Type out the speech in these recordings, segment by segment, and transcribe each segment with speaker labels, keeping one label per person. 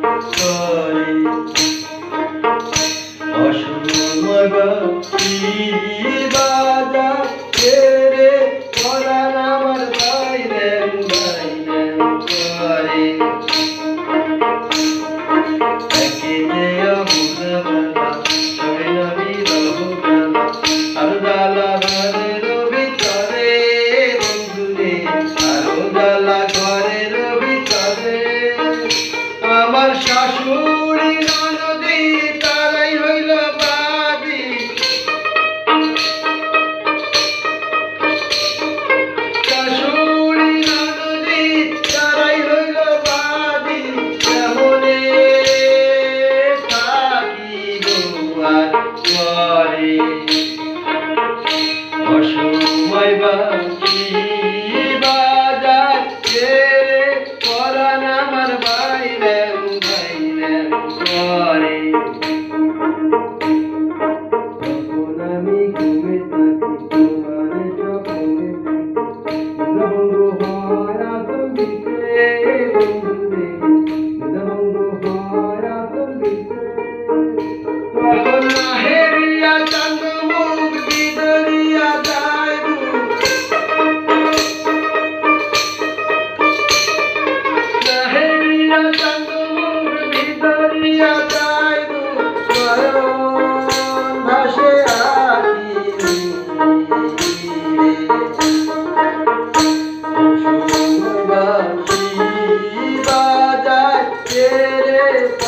Speaker 1: Sorry, I should know about you. Marshall. আমি ঘুমে থাকি তোমার চোখে বঙ্গ হয় না তুমি রে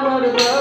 Speaker 1: আমার